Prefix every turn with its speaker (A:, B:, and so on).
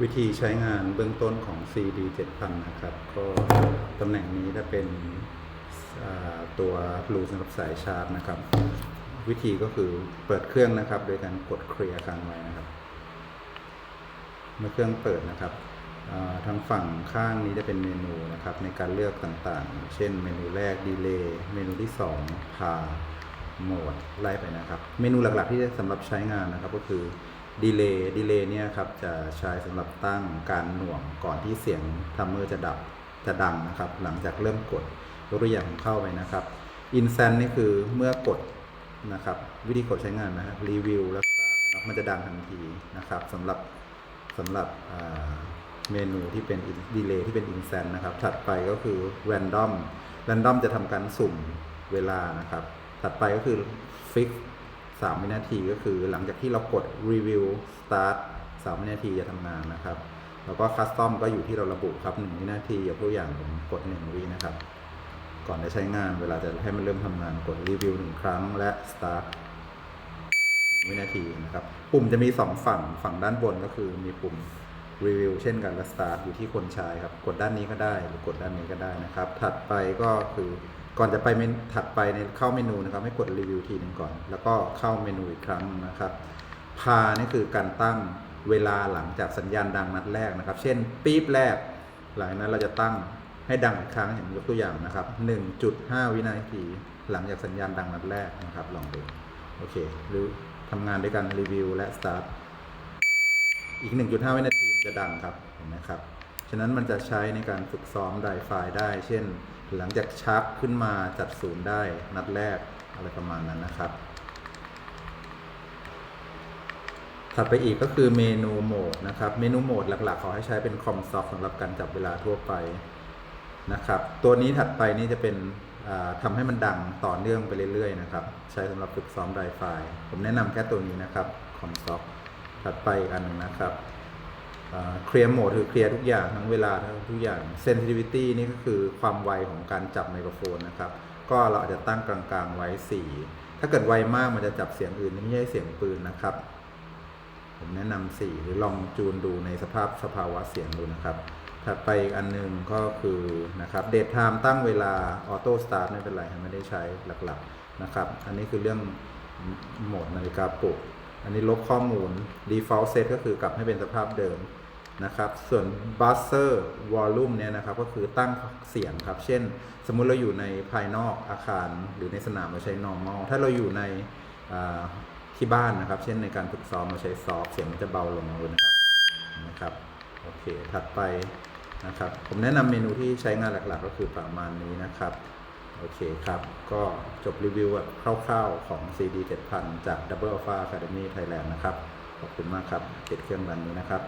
A: วิธีใช้งานเบื้องต้นของ CD 7000 นะครับ ก็ตำแหน่งนี้จะเป็นตัวรูสำหรับสายชาร์จนะครับ วิธีก็คือเปิดเครื่องนะครับ โดยการกดเคลียร์ค้างไว้นะครับ เมื่อเครื่องเปิดนะครับทางฝั่งข้างนี้จะเป็นเมนูนะครับ ในการเลือกต่างๆ เช่นเมนูแรกดีเลย์เมนูที่2พาโหมดไล่ไปนะครับ เมนูหลักๆที่สำหรับใช้งานนะครับก็คือ ดีเลย์ดีเลย์เนี่ยครับจะใช้สำหรับตั้งการหน่วงก่อนที่เสียงทัมเมอร์จะดับจะดังนะครับ หลังจากเริ่มกดยกตัวอย่างเข้าไปนะครับอินเซนนี่คือเมื่อกดนะครับ วิธีกดใช้งานนะครับรีวิวแล้วสตาร์ทนะครับมันจะดังทันทีนะครับสำหรับสำหรับเมนูที่เป็นดีเลย์ที่เป็นอิน s ซนนะครับถัดไปก็คือ Random Random จะทำการสุ่มเวลานะครับ ถัดไปก็คือ Fix 3 วินาทีก็คือหลังจากที่เรากด Review Start 3 วินาทีจะทำงานนะครับ แล้วก็ Custom ก็อยู่ที่เราระบุครับ 1 วินาทียกตัวอย่างผมกด 1 วินะครับ ก่อนจะใช้งานเวลาจะให้มันเริ่มทำงานกด Review 1 ครั้งและ Start 1 วินาทีนะครับ ปุ่มจะมี 2 ฝั่งฝั่งด้านบนก็คือมีปุ่มรีวิวเช่นกันและ start อยู่ที่คนใช้ครับ กดด้านนี้ก็ได้หรือกดด้านนี้ก็ได้นะครับ ถัดไปก็คือ ก่อนจะไปเมนถัดไปในเข้าเมนูนะครับ ให้กดรีวิวทีหนึงก่อน แล้วก็เข้าเมนูอีกครั้งนะครับพานี่คือการตั้งเวลาหลังจากสัญญาณดังนัดแรกนะครับ เช่นปี๊บแรก หลังจากนั้นเราจะตั้งให้ดังอีกครั้งอย่างยกตัวอย่างนะครับ 1.5 วินาทีหลังจากสัญญาณดังนัดแรกนะครับ ลองดูโอเคหรือทำงานด้วยกันรีวิวและ start อีก 1.5 วินาทีจะดังครับเห็นไหมครับ ฉะนั้นมันจะใช้ในการฝึกซ้อมไดไฟล์ได้ เช่น หลังจากชักขึ้นมาจัดศูนย์ได้นัดแรกอะไรประมาณนั้นนะครับ ถัดไปอีกก็คือเมนูโหมดนะครับ เมนูโหมดหลักๆ ขอให้ใช้เป็นคอมซอฟสำหรับการจับเวลาทั่วไปนะครับ ตัวนี้ถัดไปนี่จะเป็นอ่าทำให้มันดังต่อเนื่องไปเรื่อยๆนะครับ ใช้สำหรับฝึกซ้อมไดไฟล์ผมแนะนำแค่ตัวนี้นะครับคอมซอฟถัดไปอีกอันหนึงนะครับ เคลียร์โหมดคือเคลียร์ทุกอย่างทั้งเวลาทั้งทุกอย่าง sensitivity นี่ก็คือความไวของการจับไมโครโฟนนะครับ ก็เราอาจจะตั้งกลางๆไว้ 4 ถ้าเกิดไวมากมันจะจับเสียงอื่นที่ไม่ใช่เสียงปืนนะครับ ผมแนะนำสี่หรือลองจูนดูในสภาพสภาวะเสียงดูนะครับ ถัดไปอีกอันหนึงก็คือนะครับเดทไทม์ตั้งเวลาออโต้สตาร์ทไม่เป็นไรไม่ได้ใช้หลักๆนะครับ อันนี้คือเรื่องโหมดนาฬิกาปลุก อันนี้ลบข้อมูล default set ก็คือกลับให้เป็นสภาพเดิม นะครับ ส่วน buzzer volume เนี่ยนะครับก็คือตั้งเสียงครับ เช่น สมมุติเราอยู่ในภายนอกอาคารหรือในสนามเราใช้ normal ถ้าเราอยู่ในที่บ้านนะครับ เช่นในการฝึกซ้อมเราใช้ soft เสียงมันจะเบาลงเลยนะครับนะครับโอเคถัดไปนะครับ ผมแนะนำเมนูที่ใช้งานหลักๆ ก็คือประมาณนี้นะครับโอเคครับ ก็จบรีวิวแบบคร่าวๆของ CD 7000 จาก Double Alpha Academy Thailand นะครับ ขอบคุณมากครับติดเครื่องวันนี้นะครับ